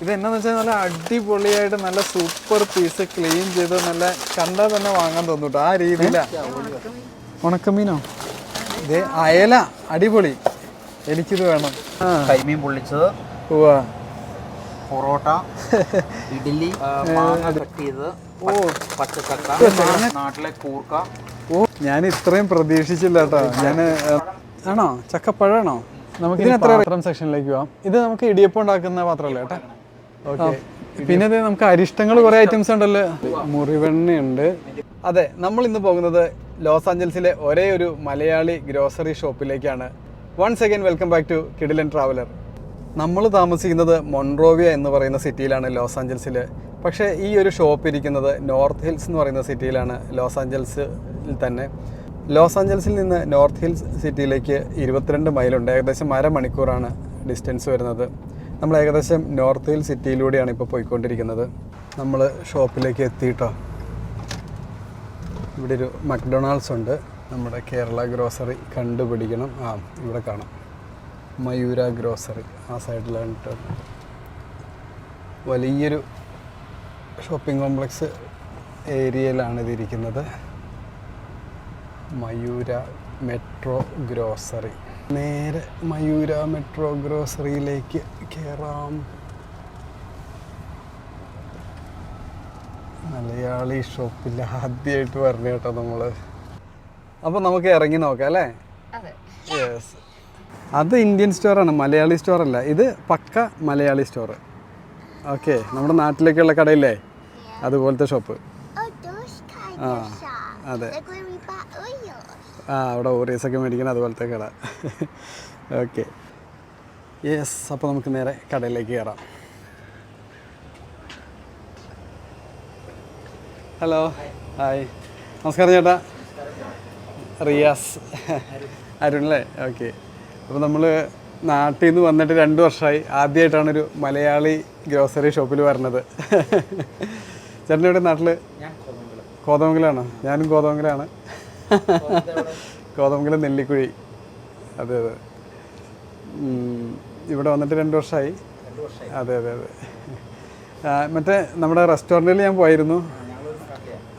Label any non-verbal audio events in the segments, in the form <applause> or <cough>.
ഇത് എന്നാന്ന് വെച്ചാൽ നല്ല അടിപൊളിയായിട്ട് നല്ല സൂപ്പർ പീസ് ക്ലീൻ ചെയ്ത് നല്ല കണ്ടാൽ തന്നെ വാങ്ങാൻ തോന്നുട്ടോ ആ രീതിയിലാ. ഉണക്കമീനോ? ഇത് അയല. അടിപൊളി. എനിക്കിത് വേണം. കൈമീൻ പൊള്ളിച്ചത്. ഉവ്വാ. പൊറോട്ട <laughs> ഇഡ്ഡലി ഓ. നാട്ടിലെ കൂർക്ക. ഓ ഞാൻ ഇത്രയും പ്രതീക്ഷിച്ചില്ല കേട്ടോ. ഞാൻ ആണോ? ചക്കപ്പഴമാണോ? നമുക്ക് ഇതിന് എത്ര സെക്ഷനിലേക്ക് പോവാം. ഇത് നമുക്ക് ഇടിയപ്പം ഉണ്ടാക്കുന്ന പാത്രമല്ലേ കേട്ടോ പിന്നെ നമുക്ക് അരിഷ്ടങ്ങൾ കുറെ ഐറ്റംസ് ഉണ്ടല്ലോ. മുറിവെണ്ണയുണ്ട്. അതെ നമ്മൾ ഇന്ന് പോകുന്നത് ലോസ് ആഞ്ചൽസിലെ ഒരേ ഒരു Malayali grocery ഷോപ്പിലേക്കാണ്. Once again welcome back to Kidilan traveller നമ്മൾ താമസിക്കുന്നത് മൊൺറോവിയ എന്ന് പറയുന്ന സിറ്റിയിലാണ് ലോസ് ആഞ്ചൽസിൽ പക്ഷേ ഈ ഒരു ഷോപ്പ് ഇരിക്കുന്നത് നോർത്ത് ഹിൽസ് എന്ന് പറയുന്ന സിറ്റിയിലാണ് ലോസ് ആഞ്ചൽസിൽ തന്നെ. ലോസ് ആഞ്ചൽസിൽ നിന്ന് നോർത്ത് ഹിൽസ് സിറ്റിയിലേക്ക് ഇരുപത്തിരണ്ട് മൈലുണ്ട്. ഏകദേശം അരമണിക്കൂറാണ് ഡിസ്റ്റൻസ് വരുന്നത്. നമ്മൾ ഏകദേശം നോർത്ത് ഹിൽ സിറ്റിയിലൂടെയാണ് ഇപ്പോൾ പോയിക്കൊണ്ടിരിക്കുന്നത്. നമ്മൾ ഷോപ്പിലേക്ക് എത്തിയിട്ടോ? ഇവിടെ ഒരു മക്ഡൊണാൾഡ്സ് ഉണ്ട്. നമ്മുടെ കേരള ഗ്രോസറി കണ്ടുപിടിക്കണം. ആ ഇവിടെ കാണാം. മയൂര ഗ്രോസറി ആ സൈഡിലാണ് ട്ടോ. വലിയൊരു ഷോപ്പിംഗ് കോംപ്ലക്സ് ഏരിയയിലാണ് ഇതിരിക്കുന്നത്. മയൂര മെട്രോ ഗ്രോസറി. നേരെ മയൂര മെട്രോ ഗ്രോസറിയിലേക്ക് കയറാം മലയാളി ഷോപ്പിൽ ആദ്യമായിട്ട് പറഞ്ഞു കേട്ടോ നമ്മൾ അപ്പോൾ നമുക്ക് ഇറങ്ങി നോക്കാം അല്ലേ? യെസ് അത് ഇന്ത്യൻ സ്റ്റോറാണ് മലയാളി സ്റ്റോർ അല്ല ഇത് പക്ക മലയാളി സ്റ്റോർ ഓക്കെ നമ്മുടെ നാട്ടിലേക്കുള്ള കടയില്ലേ? അതുപോലത്തെ ഷോപ്പ്. Oh, shops. അതെ. ആ അവിടെ ഓറീസൊക്കെ മേടിക്കണം അതുപോലത്തെ കട. ഓക്കെ. യെസ് അപ്പോൾ നമുക്ക് നേരെ കടയിലേക്ക് കയറാം. ഹലോ ഹായ് നമസ്കാരം ചേട്ടാ. റിയാസ്. അരുൺ അല്ലേ ഓക്കെ അപ്പോൾ നമ്മൾ നാട്ടിൽ നിന്ന് വന്നിട്ട് രണ്ട് വർഷമായി ആദ്യമായിട്ടാണ് ഒരു മലയാളി ഗ്രോസറി ഷോപ്പിൽ വരണത്. ചേട്ടൻ ഇവിടെ നാട്ടിൽ കോതമംഗലാണ്. ഞാനും കോതമംഗലാണ്. കോതമംഗലം നെല്ലിക്കുഴി. അതെ അതെ. ഇവിടെ വന്നിട്ട് രണ്ട് വർഷമായി അതെ അതെ അതെ. മറ്റേ നമ്മുടെ റെസ്റ്റോറന്റിൽ ഞാൻ പോയിരുന്നു.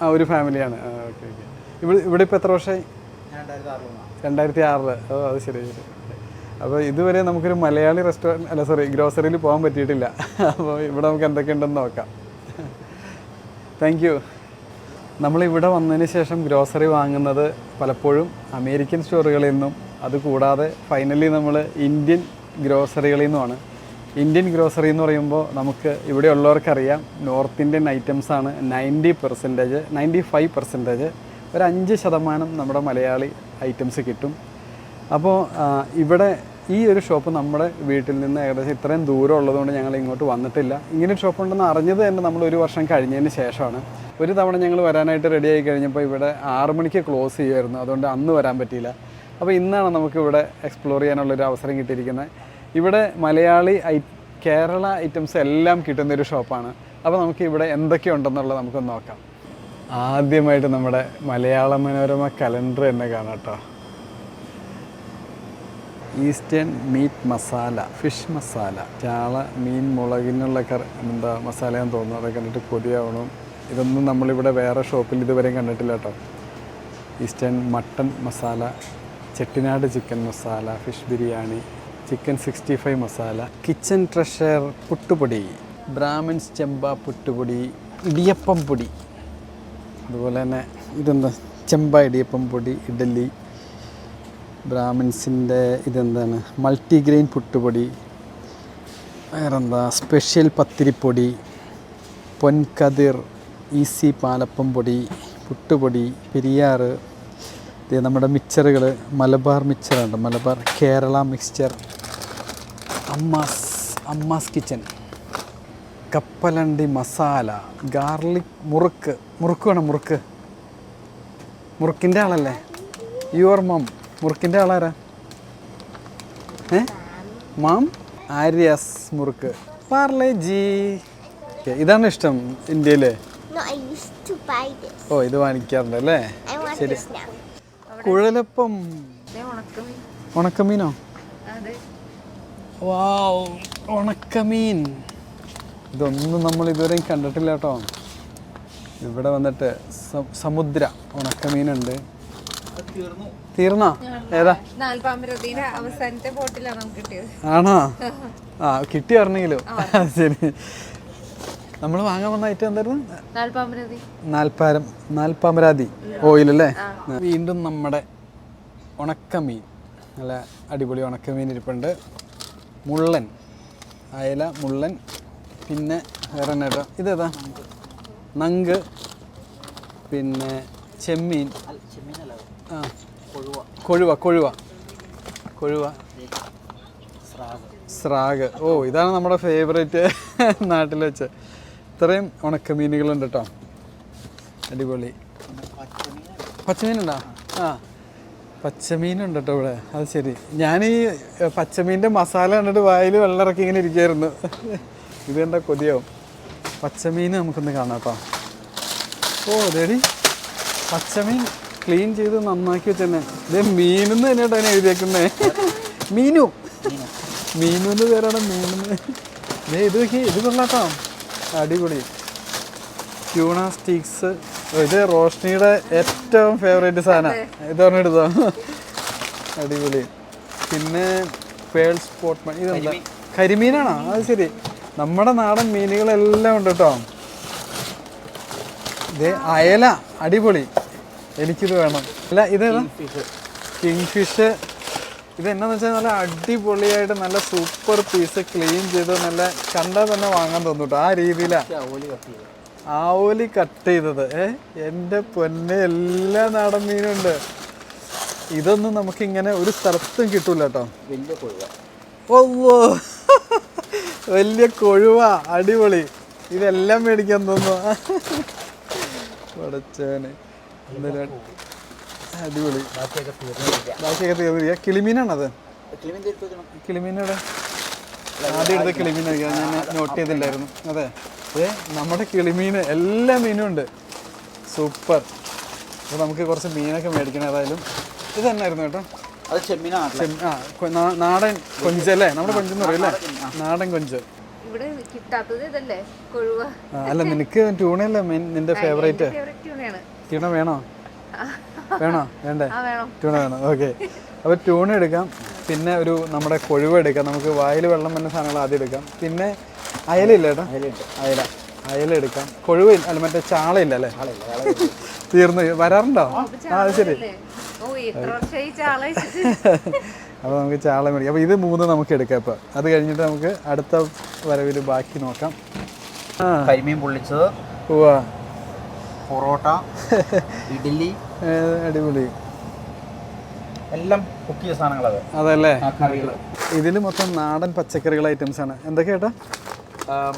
ആ ഒരു ഫാമിലിയാണ്. Okay okay. ഇവിടെ ഇവിടെ ഇപ്പോൾ എത്ര വർഷമായി രണ്ടായിരത്തി ആറിൽ. ഓ അത് ശരി ശരി. അപ്പോൾ ഇതുവരെ നമുക്കൊരു മലയാളി റെസ്റ്റോറന്റ് അല്ല സോറി ഗ്രോസറിയിൽ പോകാൻ പറ്റിയിട്ടില്ല. അപ്പോൾ ഇവിടെ നമുക്ക് എന്തൊക്കെയുണ്ടെന്ന് നോക്കാം. Thank you. നമ്മളിവിടെ വന്നതിന് ശേഷം ഗ്രോസറി വാങ്ങുന്നത് പലപ്പോഴും അമേരിക്കൻ സ്റ്റോറുകളിൽ നിന്നും അതുകൂടാതെ ഫൈനലി നമ്മൾ ഇന്ത്യൻ ഗ്രോസറികളിൽ നിന്നുമാണ്. ഇന്ത്യൻ ഗ്രോസറി എന്ന് പറയുമ്പോൾ നമുക്ക് ഇവിടെ ഉള്ളവർക്കറിയാം നോർത്ത് ഇന്ത്യൻ ഐറ്റംസ് ആണ് ninety percentage ninety five percentage ഒരു അഞ്ച് ശതമാനം നമ്മുടെ മലയാളി ഐറ്റംസ് കിട്ടും. അപ്പോൾ ഇവിടെ ഈ ഒരു ഷോപ്പ് നമ്മുടെ വീട്ടിൽ നിന്ന് ഏകദേശം ഇത്രയും ദൂരം ഉള്ളതുകൊണ്ട് ഞങ്ങൾ ഇങ്ങോട്ട് വന്നിട്ടില്ല. ഇങ്ങനെ ഒരു ഷോപ്പ് ഉണ്ടെന്ന് അറിഞ്ഞത് തന്നെ നമ്മൾ ഒരു വർഷം കഴിഞ്ഞതിന് ശേഷമാണ്. ഒരു തവണ ഞങ്ങൾ വരാനായിട്ട് റെഡി ആയി കഴിഞ്ഞപ്പോൾ ഇവിടെ ആറു മണിക്ക് ക്ലോസ് ചെയ്യുമായിരുന്നു. അതുകൊണ്ട് അന്ന് വരാൻ പറ്റിയില്ല. അപ്പോൾ ഇന്നാണ് നമുക്ക് ഇവിടെ എക്സ്പ്ലോർ ചെയ്യാനുള്ളൊരു അവസരം കിട്ടിയിരിക്കുന്നത്. ഇവിടെ മലയാളി ഐ കേരള ഐറ്റംസ് എല്ലാം കിട്ടുന്നൊരു ഷോപ്പാണ്. അപ്പോൾ നമുക്ക് ഇവിടെ എന്തൊക്കെയുണ്ടെന്നുള്ളത് നമുക്കൊന്ന് നോക്കാം. ആദ്യമായിട്ട് നമ്മുടെ മലയാള മനോരമ കലണ്ടർ തന്നെ കാണാം കേട്ടോ. Eastern meat masala fish masala ചാള മീൻ മുളകിനുള്ള കറി എന്താ മസാലയാന്ന് തോന്നുന്നു. അതൊക്കെ കണ്ടിട്ട് കൊതിയാവണം. ഇതൊന്നും നമ്മളിവിടെ വേറെ ഷോപ്പിൽ ഇതുവരെയും കണ്ടിട്ടില്ല കേട്ടോ. Eastern mutton masala Chettinad chicken masala fish biryani chicken sixty five masala kitchen treasure പുട്ടുപൊടി ബ്രാഹ്മിൻസ് ചെമ്പ പുട്ടുപൊടി ഇടിയപ്പം പൊടി. അതുപോലെ തന്നെ ഇതെന്താ? ചെമ്പ ഇടിയപ്പം പൊടി ഇഡലി ബ്രാഹ്മിൻസിന്റെ ഇതെന്താണ്? മൾട്ടിഗ്രെയിൻ പുട്ടുപൊടി വേറെന്താ? സ്പെഷ്യൽ പത്തിരിപ്പൊടി പൊൻകതിർ ഈസി പാലപ്പം പൊടി പുട്ടുപൊടി പെരിയാറ്. നമ്മുടെ മിക്സറുകൾ മലബാർ മിക്സറുണ്ട് മലബാർ കേരള മിക്സ്ചർ. അമ്മാസ് അമ്മാസ് കിച്ചൻ. കപ്പലണ്ടി മസാല ഗാർലിക് മുറുക്ക്. മുറുക്ക് വേണം മുറുക്ക്? മുറുക്കിന്റെ ആളല്ലേ? യുവർ മം. മുറുക്കിന്റെ ആളാരാ? ഏ? മാം? ആര്യസ് മുറുക്ക്. പാർലേ ജി. ഇതാണ് ഇഷ്ടം ഇന്ത്യയിലെ. No, I used to buy this. ഓ ഇത് വാങ്ങിക്കാറുണ്ട് അല്ലേ? ശരി. this now. കുഴലപ്പം. ഉണക്കമീനോ? വാവ് ഉണക്കമീൻ. ഇതൊന്നും നമ്മൾ ഇതുവരെയും കണ്ടിട്ടില്ല കേട്ടോ. ഇവിടെ വന്നിട്ട് സ- സമുദ്ര ഉണക്കമീനുണ്ട്. അത് തീർന്നു. തീർന്നാ? ഏതാ? അവസാനത്തെ ബോട്ടിലാണ് നമുക്ക് കിട്ടിയത്. ആണോ? <laughs> ആ കിട്ടി പറഞ്ഞെങ്കിലും <laughs> ശരി. നമ്മൾ വാങ്ങാൻ വന്ന ഐറ്റം എന്തായിരുന്നു? നാൽപ്പാരം നാൽപ്പാമരാതി ഓയിൽ അല്ലേ? വീണ്ടും നമ്മുടെ ഉണക്കമീൻ. നല്ല അടിപൊളി ഉണക്കമീൻ ഇരിപ്പുണ്ട്. മുള്ളൻ അയല മുള്ളൻ പിന്നെ വേറെ തന്നെ കേട്ടോ ഇതേതാ നങ്ക് പിന്നെ ചെമ്മീൻ. ആ. കൊഴുവ. കൊഴുവ കൊഴുവ. സ്രാഗ്. ഓ ഇതാണ് നമ്മുടെ ഫേവറേറ്റ് നാട്ടിൽ വെച്ച്. ഇത്രയും ഉണക്കമീനുകളുണ്ട് കേട്ടോ. അടിപൊളി. പച്ചമീനുണ്ടോ? ആ. പച്ചമീനുണ്ട് കേട്ടോ ഇവിടെ. അത് ശരി. ഞാൻ ഈ പച്ചമീന്റെ മസാല കണ്ടിട്ട് വായിൽ വെള്ളം ഇറക്കി ഇങ്ങനെ ഇരിക്കുമായിരുന്നു ഇത് കണ്ട കൊതിയാവും. പച്ചമീൻ നമുക്കൊന്ന് കാണാം കേട്ടോ. ഓ റെഡി പച്ചമീൻ ക്ലീൻ ചെയ്ത് നന്നാക്കി വെച്ചെന്നെ ഇതേ മീനെന്ന് തന്നെയാണ് അതിനെ എഴുതിയേക്കുന്നേ. മീനു. മീനു എന്ന് പേരാണ് മീനെന്ന്. ദേ ഇത് നോക്കി ഇത് കൊള്ളാട്ടോ. അടിപൊളി. ട്യൂണ സ്റ്റിക്സ് ഇത് റോഷ്നിയുടെ ഏറ്റവും ഫേവറേറ്റ് സാധനം. ഇത് പറഞ്ഞെടുത്തോ അടിപൊളി. പിന്നെ പേൾ സ്പോട്ട് മണി ഇതെന്താ? കരിമീനാണോ? അത് ശരി. നമ്മുടെ നാടൻ മീനുകളെല്ലാം ഉണ്ട് കേട്ടോ. ഇത് അയല. അടിപൊളി. എനിക്കിത് വേണം. അല്ല ഇതേതാ ഫിഷ് കിങ് ഫിഷ് ഇത് എന്നാന്ന് വെച്ചാൽ നല്ല അടിപൊളിയായിട്ട് നല്ല സൂപ്പർ പീസ് ക്ലീൻ ചെയ്ത് നല്ല കണ്ടാൽ തന്നെ വാങ്ങാൻ തോന്നുട്ടോ. ആ രീതിയിലാണ് ആവോലി കട്ട് ചെയ്തത്. ഏ എന്റെ പൊന്നെ എല്ലാ നാടൻ മീനുണ്ട്. ഇതൊന്നും നമുക്ക് ഇങ്ങനെ ഒരു സ്ഥലത്തും കിട്ടൂല കേട്ടോ വലിയ കൊഴുവ. ഓ വലിയ കൊഴുവ. അടിപൊളി. ഇതെല്ലാം മേടിക്കാൻ തോന്നുന്നു പടച്ചവന്. എന്തായാലും അടിപൊളി. ബാക്കിയൊക്കെ തീർന്നിരിക്കുക കിളിമീനാണത്. കിളിമീനോടെ ആദ്യം എടുത്ത കിളിമീൻ കഴിക്കാൻ ഞാൻ നോട്ട് ചെയ്തില്ലായിരുന്നു അതെ. ഏ നമ്മുടെ കിളിമീൻ എല്ലാ മീനും ഉണ്ട്. സൂപ്പർ. അപ്പോൾ നമുക്ക് കുറച്ച് മീനൊക്കെ മേടിക്കണം ഏതായാലും. ഇത് തന്നെയായിരുന്നു കേട്ടോ. അത് ചെമ്മീനാണ് ആ നാടൻ കൊഞ്ച് കൊഞ്ചല്ലേ നമ്മുടെ കൊഞ്ചെന്ന് പറയല്ലേ നാടൻ കൊഞ്ച്. ഇവിടെ കിട്ടാത്തത് ഇതല്ലേ? കൊഴുവ. അല്ല നിനക്ക് ട്യൂണയല്ലേ മീൻ നിന്റെ ഫേവറേറ്റ് ട്യൂണ വേണോ? വേണോ? വേണ്ടേ? ആ വേണം. ട്യൂണ വേണം. ഓക്കെ. അപ്പോൾ ട്യൂണ എടുക്കാം. പിന്നെ ഒരു നമ്മുടെ കൊഴുവ എടുക്കാം. നമുക്ക് വായിൽ വെള്ളം വന്ന സാധനങ്ങൾ ആദ്യം എടുക്കാം. പിന്നെ അയല ഇല്ല ചേട്ടാ അയല. അയല എടുക്കാം. കൊഴുവ അല്ല മറ്റേ ചാളയില്ലേ അല്ലേ? തീർന്നു. വരാറുണ്ടോ? ആ ശരി. <laughs> അപ്പോൾ നമുക്ക് ചാള മേടിക്കാം. അപ്പോൾ ഇത് മൂന്ന് നമുക്ക് എടുക്കാം ഇപ്പോൾ അത് കഴിഞ്ഞിട്ട് നമുക്ക് അടുത്ത വരവിൽ ബാക്കി നോക്കാം. കരിമീൻ പൊള്ളിച്ചത്. പോവാ പൊറോട്ട <laughs> ഇഡ്ഡലി അടിപൊളി. എല്ലാം കുക്ക് ചെയ്ത സാധനങ്ങളത്. അതല്ലേ? കറികൾ ഇതിൽ മൊത്തം നാടൻ പച്ചക്കറികൾ ഐറ്റംസ് ആണ്. എന്തൊക്കെ കേട്ടാ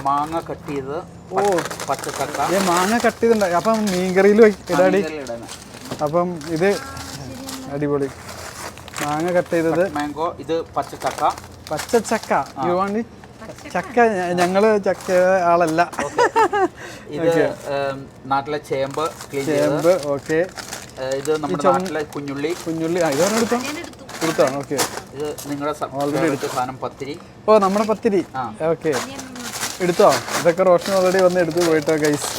മാങ്ങ കട്ട് ചെയ്ത് ഓ. പച്ചക്കറി ഏ മാങ്ങ കട്ട് ചെയ്തിട്ടുണ്ടായി അപ്പം മീൻകറിയിൽ ഇടാടി. അപ്പം ഇത് അടിപൊളി. മാങ്ങ കട്ട് ചെയ്തത്. മാംഗോ ഇത് പച്ചച്ചക്ക. പച്ചച്ചക്ക ചക്ക. യു വാണ്ട് ചക്ക ഞങ്ങൾ ചക്ക ആളല്ല. ഇത് നാട്ടിലെ ചേമ്പ് ക്ലീൻ ചേമ്പ് ഓക്കെ. ഇത് നമ്മുടെ നാട്ടിലെ കുഞ്ഞുള്ളി. കുഞ്ഞുള്ളി. ആ ഇതാണ് എടുത്തോ? കൊടുത്തോ ഓക്കെ. ഇത് നിങ്ങളുടെ സാധനം പത്തിരി. ഓ നമ്മുടെ പത്തിരി. ആ. ഓക്കെ. എടുത്തോ? ഇതൊക്കെ റോഷൻ ഓൾറെഡി വന്ന് എടുത്തു പോയിട്ടോ ഗൈസ്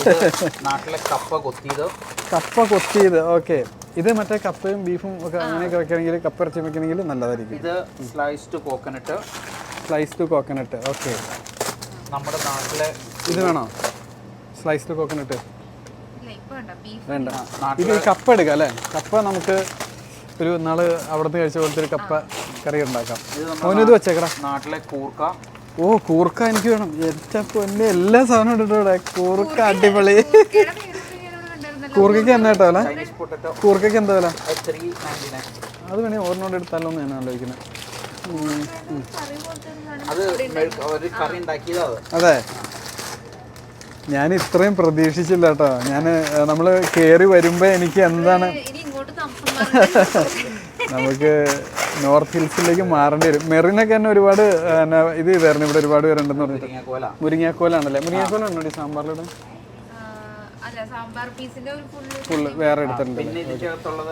നാട്ടിലെ കപ്പ കൊത്തിയത്. കപ്പ കൊത്തിയത് ഓക്കെ ഇത് മറ്റേ കപ്പയും ബീഫും ഒക്കെ അങ്ങനെയൊക്കെ വെക്കണമെങ്കിൽ കപ്പ ഇറച്ചി വെക്കണമെങ്കിൽ നല്ലതായിരിക്കും. ഇത് sliced coconut sliced coconut okay നമ്മുടെ നാട്ടിലെ ഇത് വേണോ? സ്ലൈസ്ഡ് കോക്കനട്ട് ഇല്ല ഇപ്പൊ വേണ്ട. ഇത് കപ്പ എടുക്കാം അല്ലേ? കപ്പ നമുക്ക് ഒരു നാൾ അവിടുന്ന് കഴിച്ച പോലത്തെ ഒരു കപ്പ കറി ഉണ്ടാക്കാം. ഇത് മോനിത് വെച്ചേക്കടാ. നാട്ടിലെ കൂർക്ക. ഓ കൂർക്ക എനിക്ക് വേണം. ഏറ്റവും പൊന്നെ എല്ലാ സാധനവും ഇട്ടിട്ട് ഇവിടെ കൂർക്ക അടിപൊളി. കൂർക്കയ്ക്ക് എന്താ കേട്ടോ അല്ലേ കൂർക്കയ്ക്ക് എന്താ വില? അത് വേണേ ഓർമ്മയോട് എടുത്താലോ എന്ന് ഞാൻ ആലോചിക്കുന്നത്. അത് ഞാൻ ഇത്രയും പ്രതീക്ഷിച്ചില്ല കേട്ടോ. ഞാൻ നമ്മൾ കേറി വരുമ്പോൾ എനിക്ക് എന്താണ് <laughs> നമുക്ക് നോർത്ത് ഹിൽസിലേക്ക് മാറേണ്ടി വരും. മെറിനൊക്കെ തന്നെ ഒരുപാട് ഇത് ചെയ്തായിരുന്നു. ഇവിടെ ഒരുപാട് പേരുണ്ടെന്ന് പറഞ്ഞിട്ട്. മുരിങ്ങക്കോല മുരിങ്ങാക്കോലാണല്ലേ മുരിങ്ങാക്കോലാണോ ഈ സാമ്പാറിലിടാൻ അല്ല സാമ്പാർ പീസിന്റെ ഒരു ഫുള്ള് വേറെ എടുത്തിട്ടുണ്ട്.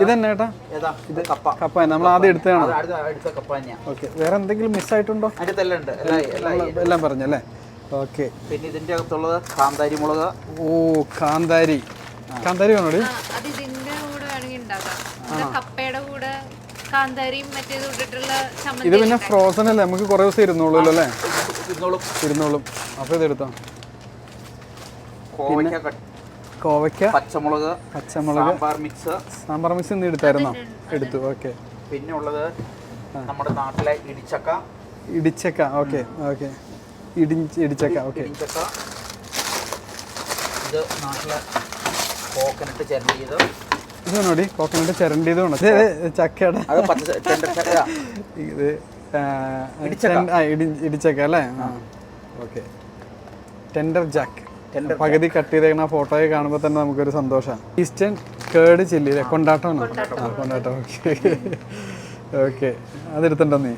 ഇതന്നെ ഏട്ടാ? ഏതാ? ഇത് കപ്പ. കപ്പ നമ്മൾ ആദ്യം എടുത്തതാണ്? ഓക്കെ വേറെ എന്തെങ്കിലും മിസ്സായിട്ടുണ്ടോ എല്ലാം പറഞ്ഞല്ലേ? ഓക്കെ പിന്നെ ഇതിന്റെ അകത്തുള്ളത് കാന്താരി മുളക്. ഓ കാന്താരി. കാന്താരി വേണോടി അത് ഇതിന്റെ കൂടെ വേണമെങ്കിൽ ഉണ്ടാക്കാം. കപ്പയുടെ കൂടെ കാന്താരിയും മറ്റേത് ഇട്ടിട്ടുള്ള ഇത് ചമ്മന്തി പിന്നെ ഫ്രോസൺ അല്ലേ നമുക്ക് കുറേ ദിവസം ഇരുന്നോളൂ അല്ലേ? ഇരുന്നോളും. ഇരുന്നോളും. അപ്പോൾ ഇത് എടുത്തോ കോവയ്ക്ക കട്ട്. കോവയ്ക്ക പച്ചമുളക് പച്ചമുളക് സാമ്പാർ മിക്സ്. സാമ്പാർ മിക്സ് ഇന്ന് എടുത്തായിരുന്നോ? എടുത്തു. ഓക്കെ. പിന്നെ ഉള്ളത് നമ്മുടെ നാട്ടിലെ ഇടിച്ചക്ക. ഇടിച്ചക്ക. ഓക്കെ. ഓക്കെ. ഇടി ഇടിച്ചക്ക. ഓക്കെ. ഇടിച്ചക്ക. ഇത് നാട്ടിലെ കോക്കനട്ട് ചിരണ്ടിയത്. ഇത് വേണോടി കോക്കനട്ട് ചിരണ്ടിയത് വേണം ഇത് ചക്കയുടെ. ഇത് ഇടിച്ചക്ക. അല്ലേ? ഓക്കെ ടെൻഡർ ജാക്ക് പകുതി കട്ട് ചെയ്തേക്കുന്ന ഫോട്ടോയെ കാണുമ്പോൾ തന്നെ നമുക്കൊരു സന്തോഷമാണ് ഈസ്റ്റേൺ കേട് ചില്ലി അല്ലേ? കൊണ്ടാട്ടമാണ് കൊണ്ടാട്ടം. ഓക്കെ ഓക്കെ അതെടുത്തുണ്ടോ നീ?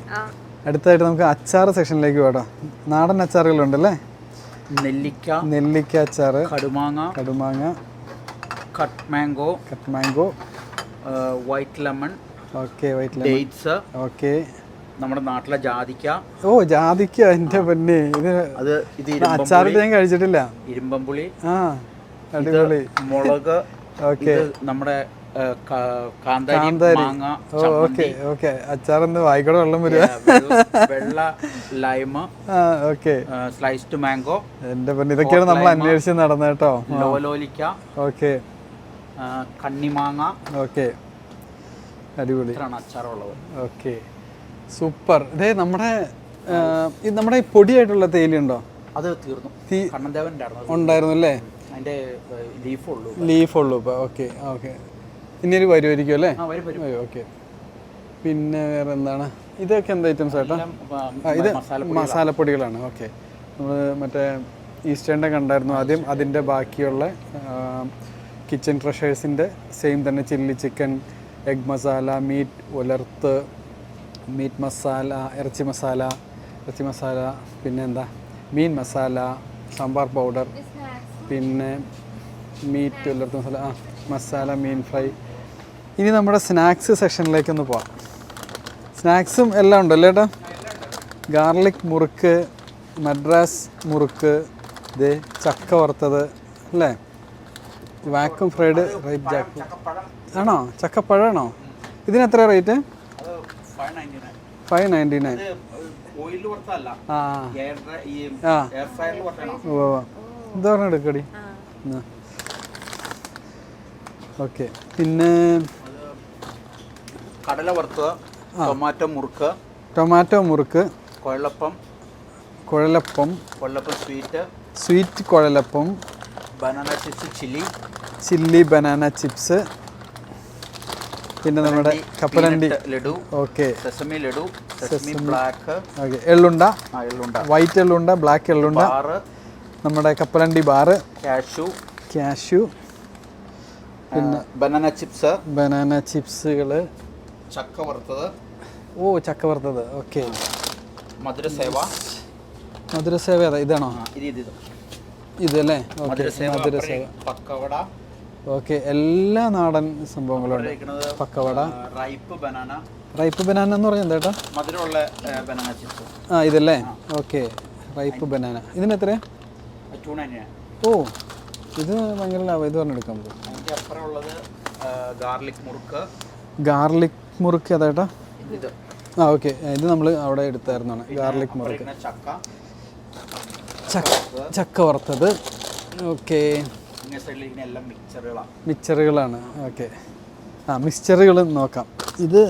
അടുത്തായിട്ട് നമുക്ക് അച്ചാർ സെക്ഷനിലേക്ക് പോടാം നാടൻ അച്ചാറുകളുണ്ടല്ലേ? നെല്ലിക്ക. നെല്ലിക്ക അച്ചാറ്. കടുമാങ്ങ. കടുമാങ്ങ. Cut mango cut mango white lemon okay white lemon dates okay നമ്മുടെ നാട്ടിലെ ജാതിക്ക. ഓ ജാതിക്ക എന്റെ പൊന്നെ. ഇത് അത് ഇത് അച്ചാറിട്ട് ഞാൻ കഴിച്ചിട്ടില്ല. ഇരുമ്പമ്പുളി ആ അടിപൊളി. മുളക്. ഓക്കെ നമ്മുടെ ഓക്കെ ഓക്കെ അച്ചാറെന്ന് വായിക്കോടെ വെള്ളം വരിക. വെള്ള- ലൈമ് ഓക്കെ സ്ലൈസ്ഡ് മാംഗോ എന്റെ പൊന്നെ ഇതൊക്കെയാണ് നമ്മൾ അന്വേഷിച്ച് നടന്നേട്ടോ ലോലോലിക്ക. ഓക്കെ കണ്ണിമാങ്ങ. ഓക്കെ. അടിപൊളി. അച്ചാറുള്ളത്. ഓക്കെ. സൂപ്പർ. ഇതേ നമ്മുടെ ഇത് നമ്മുടെ ഈ പൊടിയായിട്ടുള്ള തേയില ഉണ്ടോ? അത് തീർന്നു. കണ്ണൻദേവൻ ഉണ്ടായിരുന്നു അല്ലേ? അതിന്റെ ലീഫ് ഉള്ളൂ ലീഫ് ഉള്ളൂ ഇപ്പോൾ ഓക്കെ ഓക്കെ. ഇനിയൊരു വരുമായിരിക്കും അല്ലേ? ഓക്കെ. പിന്നെ വേറെ എന്താണ്? ഇതൊക്കെ എന്താ ഐറ്റംസ് ആയിട്ടാ എല്ലാം, ആ, ആ, ഇത് മസാല മസാലപ്പൊടികളാണ്. ഓക്കെ. നമ്മൾ മറ്റേ ഈസ്റ്റേണിന്റെ കണ്ടായിരുന്നു ആദ്യം. അതിന്റെ ബാക്കിയുള്ള കിച്ചൺ ട്രഷേഴ്സിന്റെ സെയിം തന്നെ chilli chicken egg masala meat ഉലർത്ത് meat masala ഇറച്ചി മസാല ഇറച്ചി മസാല പിന്നെ എന്താ? മീൻ മസാല സാമ്പാർ പൗഡർ പിന്നെ മീറ്റ് ഉലർത്ത് മസാല ആ മസാല മീൻ ഫ്രൈ ഇനി നമ്മുടെ സ്നാക്സ് സെക്ഷനിലേക്കൊന്ന് പോവാം. സ്നാക്സും എല്ലാം ഉണ്ടല്ലോ ഏട്ടാ? ഗാർലിക് മുറുക്ക് മദ്രാസ് മുറുക്ക് ഇത് ചക്ക വറുത്തത് അല്ലേ? Vacuum fried ripe jack. ആണോ? ചക്കപ്പഴമാണോ? ഇതിന് എത്ര rate? Five ninety nine. എടുക്കടി. Okay. പിന്നെ കടല വറുത്തത് ടൊമാറ്റോ മുറുക്ക് ടൊമാറ്റോ മുറുക്ക് കുഴലപ്പം കുഴലപ്പം കുഴലപ്പം സ്വീറ്റ് സ്വീറ്റ് കുഴലപ്പം banana chips chilli chilli banana chips പിന്നെ നമ്മുടെ കപ്പലണ്ടി. Laddu okay. Sesame laddu sesame black. Okay. എള്ളുണ്ട. എള്ളുണ്ട. വൈറ്റ് എള്ളുണ്ട ബ്ലാക്ക് എള്ളുണ്ട. നമ്മുടെ കപ്പലണ്ടി ബാറ്. കാഷു കാഷ്യൂ പിന്നെ ബനാന ചിപ്സ്. ബനാന ചിപ്സുകൾ ചക്ക വറുത്തത്. ഓ ചക്ക വറുത്തത്. ഓക്കെ. മധുരസേവ. മധുരസേവ ഇതാണോ? ഇത് ഇത് ഇത്. ഇതല്ലേ? മധുരസേവ പക്കവട. ഓക്കെ എല്ലാ നാടൻ സംഭവങ്ങളും pakkavada. Ripe banana ripe banana എന്ന് പറഞ്ഞാൽ എന്താ മധുരമുള്ള ബനാന ചിപ്സ് ആ ഇതല്ലേ? ഓക്കെ റൈപ്പ് ബനാന ഇതിന് എത്ര ഓ ഇത് ഭയങ്കര ലാഭം. ഇത് പറഞ്ഞെടുക്കാൻ പറ്റും. അതിന്റെ ഗാർലിക് മുറുക്ക്. ഗാർലിക് മുറുക്ക് അതായിട്ടാ ഇത്. ആ ഓക്കെ. ഇത് നമ്മൾ അവിടെ എടുത്തായിരുന്നാണ്. ഗാർലിക് മുറുക്ക്. ചക്ക ചക്ക വറുത്തത്. ഓക്കെ. ഇങ്ങനെ സൈഡിൽ ഇങ്ങനെ എല്ലാം മിക്സറുകളാണ് മിക്സറുകളാണ് ഓക്കെ ആ മിക്സ്ചറുകൾ നോക്കാം. ഇത്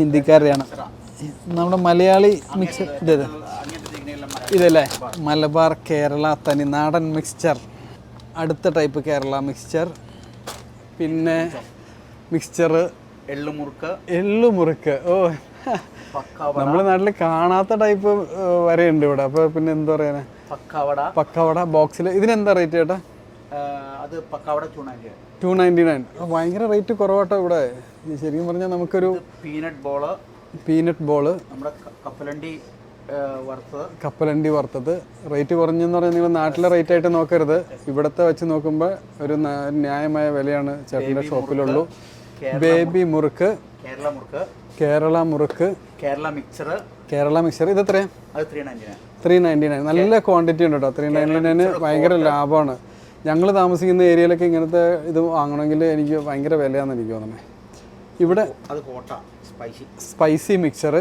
ഹിന്ദിക്കാരെയാണ് നമ്മുടെ മലയാളി മിക്സർ ഇതേ ഇതല്ലേ? മലബാർ കേരള തനി നാടൻ മിക്സ്ചർ അടുത്ത ടൈപ്പ് കേരള മിക്സ്ചർ പിന്നെ മിക്സ്ചർ എള്ളുമുറുക്ക് എള്ളുമുറുക്ക് എള്ളു മുറുക്ക്. ഓ. നമ്മുടെ നാട്ടിൽ കാണാത്ത ടൈപ്പ് വരെയുണ്ട് ഇവിടെ. അപ്പോൾ പിന്നെ എന്താ പറയാനാ? പക്കവട പക്കവട ബോക്സിൽ ഇതിനെന്താ റേറ്റ് ചേട്ടാ? അത് പക്കവട ടു നയന്റി നയൻ. ഭയങ്കര റേറ്റ് കുറവാട്ടോ ഇവിടെ. ശരിക്കും പറഞ്ഞാൽ നമുക്കൊരു പീനട്ട് ബോൾ പീനട്ട് ബോൾ നമ്മുടെ കപ്പലണ്ടി വറുത്തത്. കപ്പലണ്ടി വറുത്തത്. റേറ്റ് കുറഞ്ഞെന്ന് പറഞ്ഞാൽ നിങ്ങൾ നാട്ടിലെ റേറ്റ് ആയിട്ട് നോക്കരുത്. ഇവിടത്തെ വെച്ച് നോക്കുമ്പോൾ ഒരു ന്യായമായ വിലയാണ് ചേട്ടന്റെ ഷോപ്പിലുള്ളൂ. ബേബി മുറുക്ക്. കേരള മുറുക്ക്. കേരള മുറുക്ക്. കേരള മിക്സർ കേരള മിക്സർ ഇത് എത്രയാണ് ത്രീ നയന്റി നയൻ നയൻ നല്ല ക്വാണ്ടിറ്റി ഉണ്ട് കേട്ടോ ത്രീ നയന്റി നയന് ഭയങ്കര ലാഭമാണ്. ഞങ്ങൾ താമസിക്കുന്ന ഏരിയയിലൊക്കെ ഇങ്ങനത്തെ ഇത് വാങ്ങണമെങ്കിൽ എനിക്ക് ഭയങ്കര വിലയാണെന്ന് എനിക്ക് തോന്നുന്നത് ഇവിടെ അത് കോട്ട സ്പൈസി സ്പൈസി മിക്സർ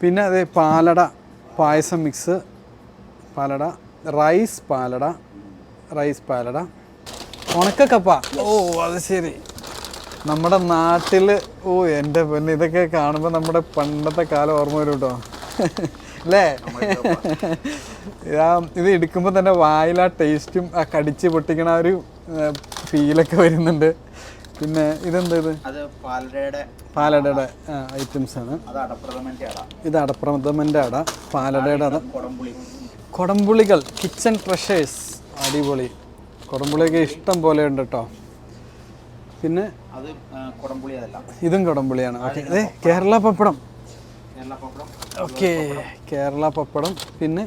പിന്നെ അതേ പാലട പായസം മിക്സ് പാലട റൈസ് പാലട റൈസ് പാലട. ഉണക്കക്കപ്പ. ഓ അത് ശരി. നമ്മുടെ നാട്ടിൽ ഓ എന്റെ പിന്നെ ഇതൊക്കെ കാണുമ്പോൾ നമ്മുടെ പണ്ടത്തെ കാലം ഓർമ്മ വരും കേട്ടോ അല്ലേ? <laughs> ഇത് എടുക്കുമ്പോൾ തന്നെ വായിൽ ആ ടേസ്റ്റും ആ കടിച്ച് പൊട്ടിക്കണ ഒരു ഫീലൊക്കെ വരുന്നുണ്ട്. പിന്നെ ഇതെന്താ ഇത്? പാലടയുടെ ഐറ്റംസ് ആണ്. ഇത് അടപ്രഥമന്റെ അട പാലടയുടെ അട കുടംപുളി. കൊടംപുളികൾ കിച്ചൺ ട്രഷേഴ്സ് അടിപൊളി. കൊടംപുളിയൊക്കെ ഇഷ്ടം പോലെ ഉണ്ട് കേട്ടോ പിന്നെ ഇതും കൊടംപുളിയാണ്. ഓക്കെ. കേരള പപ്പടം. ഓക്കെ. കേരള പപ്പടം പിന്നെ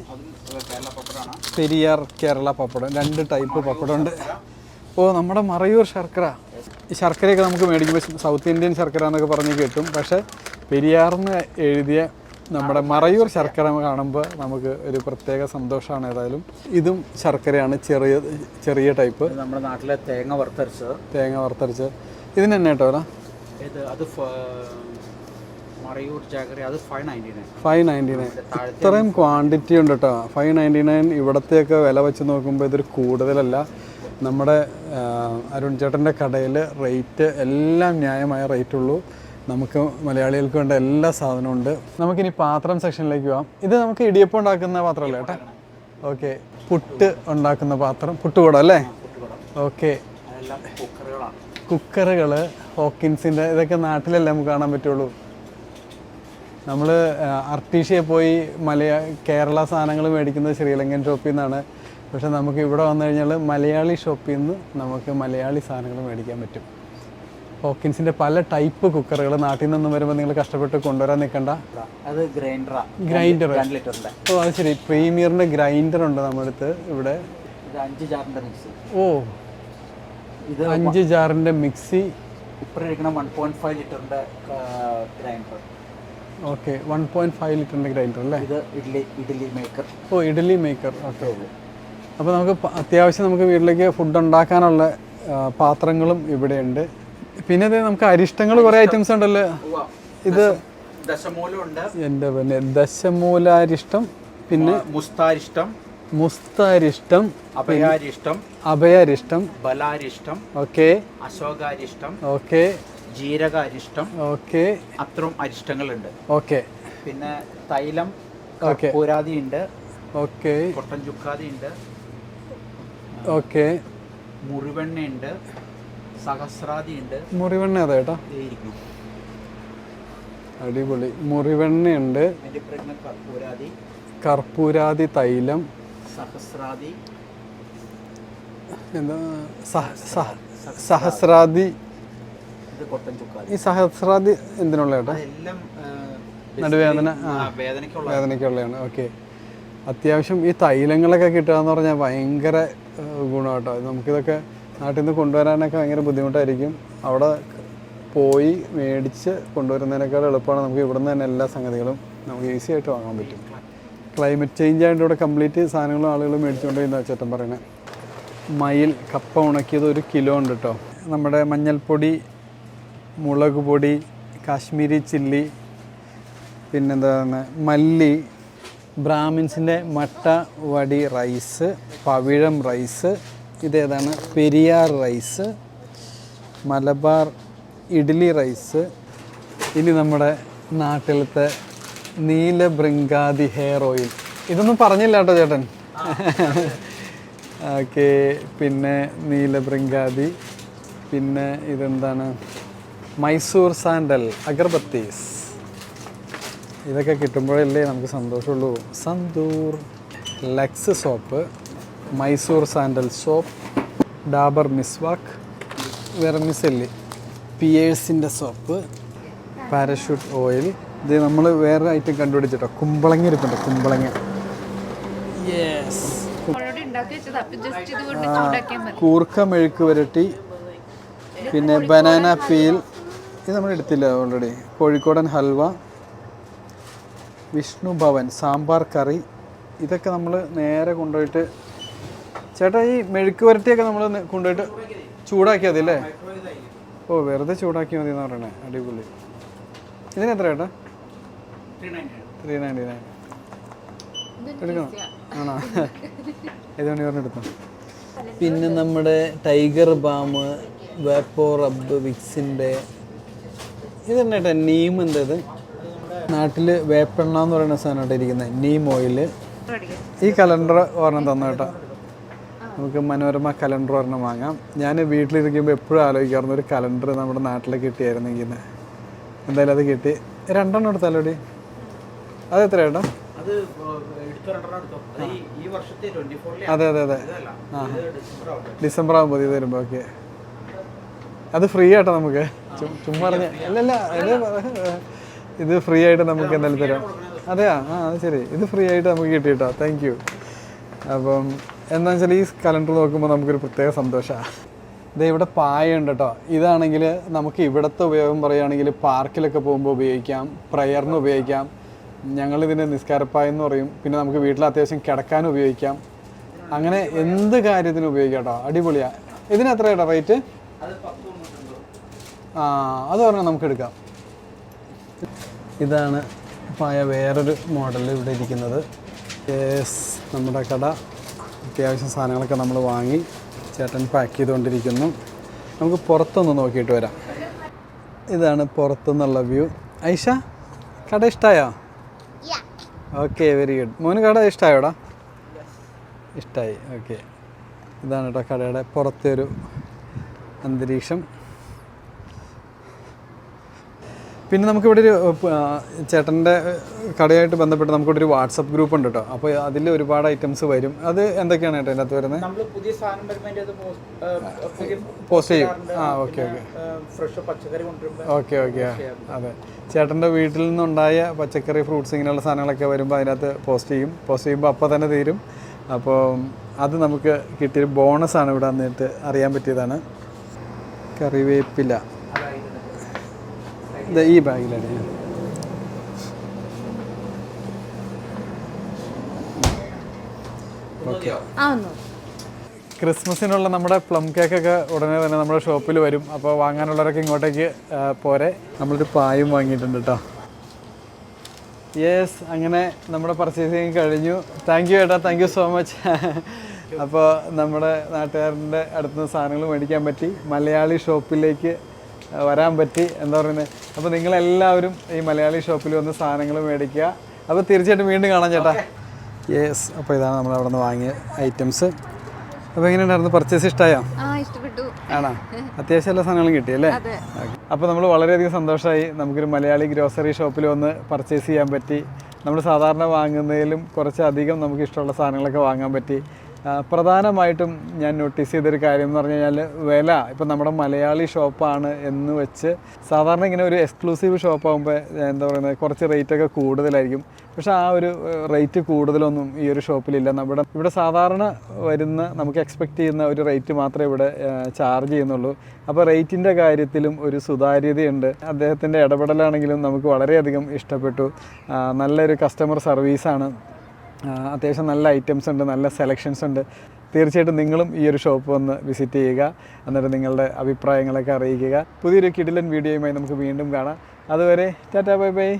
പെരിയാർ കേരള പപ്പടം രണ്ട് ടൈപ്പ് പപ്പടം ഉണ്ട് ഓ നമ്മുടെ മറയൂർ ശർക്കര. ഈ ശർക്കരയൊക്കെ നമുക്ക് മേടിക്കുമ്പോൾ സൗത്ത് ഇന്ത്യൻ ശർക്കര എന്നൊക്കെ പറഞ്ഞ് കിട്ടും. പക്ഷേ പെരിയാറിന് എഴുതിയ നമ്മുടെ മറയൂർ ശർക്കര. കാണുമ്പോൾ നമുക്ക് ഒരു പ്രത്യേക സന്തോഷമാണ് ഏതായാലും. ഇതും ശർക്കരയാണ് ചെറിയ ചെറിയ ടൈപ്പ്. നമ്മുടെ നാട്ടിലെ തേങ്ങ വറുത്തരച്ചത്. തേങ്ങ വറുത്തരച്ച് ഇതിന് തന്നെ കേട്ടോ അത് ഫ- മറയൂർ ജാഗറി അത് ഫൈവ് നയന്റി നയൻ ഇത്രയും ക്വാണ്ടിറ്റി ഉണ്ട് കേട്ടോ ഫൈവ് നയന്റി നയൻ ഇവിടത്തെയൊക്കെ വില വെച്ച് നോക്കുമ്പോൾ ഇതൊരു കൂടുതലല്ല. നമ്മുടെ അരുൺ ചേട്ടന്റെ കടയിൽ റേറ്റ് എല്ലാം ന്യായമായ റേറ്റ് ഉള്ളൂ. നമുക്ക് മലയാളികൾക്ക് വേണ്ട എല്ലാ സാധനവും ഉണ്ട്. നമുക്കിനി പാത്രം സെക്ഷനിലേക്ക് പോവാം. ഇത് നമുക്ക് ഇടിയപ്പം ഉണ്ടാക്കുന്ന പാത്രമല്ലേ ഏട്ടാ? ഓക്കെ പുട്ട് ഉണ്ടാക്കുന്ന പാത്രം. പുട്ടുകൂടം അല്ലേ? ഓക്കെ കുക്കറുകൾ ഹോക്കിൻസിന്റെ ഇതൊക്കെ നാട്ടിലല്ലേ നമുക്ക് കാണാൻ പറ്റുള്ളൂ? നമ്മൾ അർട്ടീഷ്യയിൽ പോയി മലയാ കേരള സാധനങ്ങൾ മേടിക്കുന്നത് ശ്രീലങ്കൻ ഷോപ്പിൽ നിന്നാണ് പക്ഷെ നമുക്ക് ഇവിടെ വന്നു കഴിഞ്ഞാൽ മലയാളി ഷോപ്പിൽ നിന്ന് നമുക്ക് മലയാളി സാധനങ്ങൾ മേടിക്കാൻ പറ്റും. ഹോക്കിൻസിന്റെ പല ടൈപ്പ് കുക്കറുകൾ നാട്ടിൽ നിന്നും വരുമ്പോൾ നിങ്ങൾ കഷ്ടപ്പെട്ട് കൊണ്ടുവരാൻ നിൽക്കണ്ട അത് ഗ്രൈൻഡർ. ഗ്രൈൻഡർ ഓ അത് ശരി. പ്രീമിയറിന്റെ ഗ്രൈൻഡർ ഉണ്ട് നമ്മുടെ അടുത്ത് ഇവിടെ അഞ്ച് മിക്സി. ഓ. ഇത് അഞ്ച് ജാറിന്റെ മിക്സി. ഇപ്പം ഇരിക്കുന്ന വൺ പോയിന്റ് ഫൈവ് ലിറ്ററിന്റെ grinder. Okay one point five ലിറ്ററിന്റെ ഗ്രൈൻഡർ അല്ലേ? ഇത് ഇഡ്ലി ഇഡ്ഡലി മേക്കർ ഓ ഇഡ്ലി മേക്കർ ഓക്കെ അപ്പോൾ നമുക്ക് അത്യാവശ്യം നമുക്ക് വീട്ടിലേക്ക് ഫുഡ് ഉണ്ടാക്കാനുള്ള പാത്രങ്ങളും ഇവിടെയുണ്ട്. പിന്നെ ഇത് നമുക്ക് അരിഷ്ടങ്ങൾ കുറേ ഐറ്റംസ് ഉണ്ടല്ലോ. ഇത് എന്റെ പിന്നെ ദശമൂലാരിഷ്ടം പിന്നെ മുസ്താരിഷ്ടം. മുസ്താരിഷ്ടം അഭയാരിഷ്ടം. അഭയാരിഷ്ടം. ബലാരിഷ്ടം. ഓക്കെ അശോകാരിഷ്ടം. ഓക്കെ ജീരകാരിഷ്ടം. ഓക്കെ. അത്രയും അരിഷ്ടങ്ങളുണ്ട്. ഓക്കെ. പിന്നെ തൈലം പൂരാതി ഉണ്ട് ഓക്കെ. കൊട്ടൻ ചുക്കാതി ഉണ്ട് ഓക്കെ. മുറിവെണ്ണ ഉണ്ട് സഹസ്രാതി ഉണ്ട് മുറിവെണ്ണ അതെ കേട്ടോ അടിപൊളി. മുറിവെണ്ണയുണ്ട്. കർപ്പൂരാതി. കർപ്പൂരാതി തൈലം. സഹസ്രാതി. എന്താ? സഹ- സഹ- സഹസ്രാദി ഇത് കൊട്ടൻ ചുക്കാതി ഈ സഹസ്രാദി എന്തിനുള്ള നടുവേദന വേദനയ്ക്കുള്ളതാണ് ഓക്കെ. അത്യാവശ്യം ഈ തൈലങ്ങളൊക്കെ കിട്ടുക എന്ന് പറഞ്ഞാൽ ഭയങ്കര ഗുണം കേട്ടോ നമുക്കിതൊക്കെ നാട്ടിൽ നിന്ന് കൊണ്ടുവരാനൊക്കെ ഭയങ്കര ബുദ്ധിമുട്ടായിരിക്കും. അവിടെ പോയി മേടിച്ച് കൊണ്ടുവരുന്നതിനേക്കാൾ എളുപ്പമാണ് നമുക്ക് ഇവിടുന്ന് തന്നെ എല്ലാ സംഗതികളും നമുക്ക് ഈസി ആയിട്ട് വാങ്ങാൻ പറ്റും. ക്ലൈമറ്റ് ചേഞ്ച് ആയിട്ട് ഇവിടെ കംപ്ലീറ്റ് സാധനങ്ങളും ആളുകൾ മേടിച്ചുകൊണ്ട് പോയി ചേട്ടൻ പറയണേ മയിൽ കപ്പ ഉണക്കിയത് ഒരു കിലോ ഉണ്ട് കേട്ടോ. നമ്മുടെ മഞ്ഞൾപ്പൊടി മുളക് പൊടി കാശ്മീരി ചില്ലി പിന്നെന്താണ് മല്ലി ബ്രാഹ്മിൻസിന്റെ മട്ട വടി റൈസ് പവിഴം റൈസ് ഇതേതാണ് പെരിയാർ റൈസ് മലബാർ ഇഡ്ഡലി റൈസ് ഇനി നമ്മുടെ നാട്ടിലത്തെ നീലബൃങ്കാതി ഹെയർ ഓയിൽ. ഇതൊന്നും പറഞ്ഞില്ല കേട്ടോ ചേട്ടൻ ഓക്കെ പിന്നെ നീല നീലബൃങ്കാതി പിന്നെ ഇതെന്താണ്? മൈസൂർ സാൻഡൽ അഗർബത്തീസ്. ഇതൊക്കെ കിട്ടുമ്പോഴല്ലേ നമുക്ക് സന്തോഷമുള്ളൂ. Santoor Lux soap Mysore sandal soap Dabur Miswak vermicelli പിയേഴ്സിന്റെ soap Parachute oil. ഇത് നമ്മൾ വേറെ ഐറ്റം കണ്ടുപിടിച്ചിട്ടോ? കുമ്പളങ്ങ ഇരിപ്പുണ്ട് കുമ്പളങ്ങ. യെസ് ഓൾറെഡി ഉണ്ടാക്കി വെച്ചത്. ജസ്റ്റ് ഇത് കൊണ്ട് ചൂടാക്കിയാൽ മതി. കൂർക്ക മെഴുക്ക് വരട്ടി പിന്നെ ബനാന പീൽ ഇത് നമ്മൾ എടുത്തില്ല ഓൾറെഡി കോഴിക്കോടൻ ഹൽവ വിഷ്ണു ഭവൻ സാമ്പാർ കറി ഇതൊക്കെ നമ്മൾ നേരെ കൊണ്ടുപോയിട്ട് ചേട്ടാ ഈ മെഴുക്ക് വരട്ടിയൊക്കെ നമ്മൾ കൊണ്ടുപോയിട്ട് ചൂടാക്കിയാൽ മതി അല്ലേ ഓ വെറുതെ ചൂടാക്കി മതി എന്ന് പറയണേ. അടിപൊളി. ഇതിന് എത്ര ചേട്ടാ? ത്രീ നയന്റി നയൻ എടുക്കണം? ആണോ? ഇതുകൊണ്ട് പറഞ്ഞെടുത്തു പിന്നെ നമ്മുടെ ടൈഗർ ബാം വേപ്പോ റബ്ബ് വിക്സിന്റെ കേട്ടോ നീം എന്തത് നാട്ടിൽ വേപ്പെണ്ണ എന്ന് പറയുന്ന സാധനമായിട്ട് ഇരിക്കുന്നത് നീം ഓയിൽ ഈ കലണ്ടർ ഒരെണ്ണം തന്നു കേട്ടോ? നമുക്ക് മനോരമ കലണ്ടർ ഒരെണ്ണം വാങ്ങാം. ഞാൻ വീട്ടിലിരിക്കുമ്പോൾ എപ്പോഴും ആലോചിക്കാറുണ്ട് ഒരു കലണ്ടർ നമ്മുടെ നാട്ടിൽ കിട്ടിയായിരുന്നെങ്കിൽ. എന്തായാലും അത് കിട്ടി. രണ്ടെണ്ണം എടുത്താലോടി അത് എത്ര ചേട്ടാ അത് അതെ അതെ ആ ഇത് ഡിസംബർ ആകുമ്പോൾ ഇത് വരുമ്പോൾ ഓക്കെ. അത് ഫ്രീ ആട്ടോ നമുക്ക്. ചുമ്മാ പറഞ്ഞ അല്ലല്ല ഇത് ഫ്രീ ആയിട്ട് നമുക്ക് എന്തായാലും തരാം. അതെയാ? ആ അത് ശരി. ഇത് ഫ്രീ ആയിട്ട് നമുക്ക് കിട്ടി കേട്ടോ താങ്ക് യു അപ്പം എന്താ വെച്ചാൽ ഈ കലണ്ടർ നോക്കുമ്പോൾ നമുക്കൊരു പ്രത്യേക സന്തോഷമാണ് ഇത് ഇവിടെ പായ ഉണ്ട് കേട്ടോ ഇതാണെങ്കിൽ നമുക്ക് ഇവിടുത്തെ ഉപയോഗം പറയുകയാണെങ്കിൽ പാർക്കിലൊക്കെ പോകുമ്പോൾ ഉപയോഗിക്കാം പ്രയറിന് ഉപയോഗിക്കാം. ഞങ്ങളിതിന്റെ നിസ്കാരപ്പായ എന്ന് പറയും. പിന്നെ നമുക്ക് വീട്ടിൽ അത്യാവശ്യം കിടക്കാൻ ഉപയോഗിക്കാം. അങ്ങനെ എന്ത് കാര്യത്തിനും ഉപയോഗിക്കാം കേട്ടോ അടിപൊളിയാണ് ഇതിന് എത്ര കേട്ടോ റേറ്റ് അത് പറഞ്ഞാൽ നമുക്ക് എടുക്കാം. ഇതാണ് പായ വേറൊരു മോഡൽ ഇവിടെ ഇരിക്കുന്നത്. നമ്മുടെ കട. അത്യാവശ്യം സാധനങ്ങളൊക്കെ നമ്മൾ വാങ്ങി ചേട്ടൻ പാക്ക് ചെയ്തുകൊണ്ടിരിക്കുന്നു. നമുക്ക് പുറത്തൊന്ന് നോക്കിയിട്ട് വരാം. ഇതാണ് പുറത്തുനിന്നുള്ള വ്യൂ ഐഷ കട ഇഷ്ടമായോ. ഓക്കെ വെരി ഗുഡ് മോന് കട ഇഷ്ടമായോടാ ഇഷ്ടമായി ഓക്കെ ഇതാണ് കേട്ടോ കടയുടെ പുറത്തെ ഒരു അന്തരീക്ഷം. പിന്നെ നമുക്കിവിടെ ഒരു ചേട്ടന്റെ കടയായിട്ട് ബന്ധപ്പെട്ട് നമുക്കിവിടെ ഒരു വാട്സപ്പ് ഗ്രൂപ്പ് ഉണ്ട് കേട്ടോ അപ്പോൾ അതിൽ ഒരുപാട് ഐറ്റംസ് വരും. അത് എന്തൊക്കെയാണ് കേട്ടോ അതിനകത്ത് വരുന്നത്? പോസ്റ്റ് ചെയ്യും. ആ ഓക്കെ ഓക്കെ. Okay okay. അതെ. ചേട്ടന്റെ വീട്ടിൽ നിന്നുണ്ടായ പച്ചക്കറി ഫ്രൂട്ട്സ് ഇങ്ങനെയുള്ള സാധനങ്ങളൊക്കെ വരുമ്പോൾ അതിനകത്ത് പോസ്റ്റ് ചെയ്യും. പോസ്റ്റ് ചെയ്യുമ്പോൾ അപ്പോൾ തന്നെ തീരും. അപ്പോൾ അത് നമുക്ക് കിട്ടിയൊരു ബോണസാണ് ഇവിടെ വന്നിട്ട് അറിയാൻ പറ്റിയതാണ്. കറിവേപ്പില. ഈ ബാഗിലാണ് ക്രിസ്മസിനുള്ള നമ്മുടെ പ്ലം കേക്ക് ഒക്കെ ഉടനെ തന്നെ നമ്മുടെ ഷോപ്പിൽ വരും. അപ്പോൾ വാങ്ങാനുള്ളവരൊക്കെ ഇങ്ങോട്ടേക്ക് പോരെ. നമ്മളൊരു പായും വാങ്ങിയിട്ടുണ്ട് കേട്ടോ യെസ് അങ്ങനെ നമ്മുടെ പർച്ചേസിങ് കഴിഞ്ഞു. താങ്ക് യു ഏട്ടാ താങ്ക് യു സോ മച്ച് അപ്പോൾ നമ്മുടെ നാട്ടുകാരന്റെ അടുത്ത് നിന്ന് സാധനങ്ങൾ മേടിക്കാൻ പറ്റി. മലയാളി ഷോപ്പിലേക്ക് വരാൻ പറ്റി എന്താ പറയുന്നത്. അപ്പോൾ നിങ്ങളെല്ലാവരും ഈ മലയാളി ഷോപ്പിൽ വന്ന് സാധനങ്ങൾ മേടിക്കുക. അപ്പോൾ തീർച്ചയായിട്ടും വീണ്ടും കാണാം ചേട്ടാ. യെസ് അപ്പോൾ ഇതാണ് നമ്മൾ അവിടെ നിന്ന് വാങ്ങിയ ഐറ്റംസ് അപ്പോൾ എങ്ങനെ ഉണ്ടായിരുന്നു പർച്ചേസ് ഇഷ്ടമായോ ആ ഇഷ്ടപ്പെട്ടു. ആണോ? അത്യാവശ്യം എല്ലാ സാധനങ്ങളും കിട്ടിയല്ലേ അതെ. അപ്പോൾ നമ്മൾ വളരെയധികം സന്തോഷമായി. നമുക്കൊരു മലയാളി ഗ്രോസറി ഷോപ്പിൽ വന്ന് പർച്ചേസ് ചെയ്യാൻ പറ്റി. നമ്മൾ സാധാരണ വാങ്ങുന്നതിലും കുറച്ചധികം നമുക്ക് ഇഷ്ടമുള്ള സാധനങ്ങളൊക്കെ വാങ്ങാൻ പറ്റി. പ്രധാനമായിട്ടും ഞാൻ നോട്ടീസ് ചെയ്തൊരു കാര്യം എന്ന് പറഞ്ഞു കഴിഞ്ഞാൽ വില. ഇപ്പം നമ്മുടെ മലയാളി ഷോപ്പാണ് എന്ന് വെച്ച് സാധാരണ ഇങ്ങനെ ഒരു എക്സ്ക്ലൂസീവ് ഷോപ്പാകുമ്പോൾ എന്താ പറയുന്നത് കുറച്ച് റേറ്റൊക്കെ കൂടുതലായിരിക്കും. പക്ഷേ ആ ഒരു റേറ്റ് കൂടുതലൊന്നും ഈ ഒരു ഷോപ്പിലില്ല നമ്മുടെ ഇവിടെ സാധാരണ വരുന്ന നമുക്ക് എക്സ്പെക്റ്റ് ചെയ്യുന്ന ഒരു റേറ്റ് മാത്രമേ ഇവിടെ ചാർജ് ചെയ്യുന്നുള്ളൂ. അപ്പോൾ റേറ്റിന്റെ കാര്യത്തിലും ഒരു സുതാര്യതയുണ്ട്. അദ്ദേഹത്തിന്റെ ഇടപെടലാണെങ്കിലും നമുക്ക് വളരെയധികം ഇഷ്ടപ്പെട്ടു. നല്ലൊരു കസ്റ്റമർ സർവീസാണ് അത്യാവശ്യം നല്ല ഐറ്റംസ് ഉണ്ട് നല്ല സെലക്ഷൻസ് ഉണ്ട്. തീർച്ചയായിട്ടും നിങ്ങളും ഈ ഒരു ഷോപ്പ് വന്ന് വിസിറ്റ് ചെയ്യുക എന്നിട്ട് നിങ്ങളുടെ അഭിപ്രായങ്ങളൊക്കെ അറിയിക്കുക. പുതിയൊരു കിടിലൻ വീഡിയോയുമായി നമുക്ക് വീണ്ടും കാണാം. അതുവരെ ടാറ്റാ ബൈ ബൈ.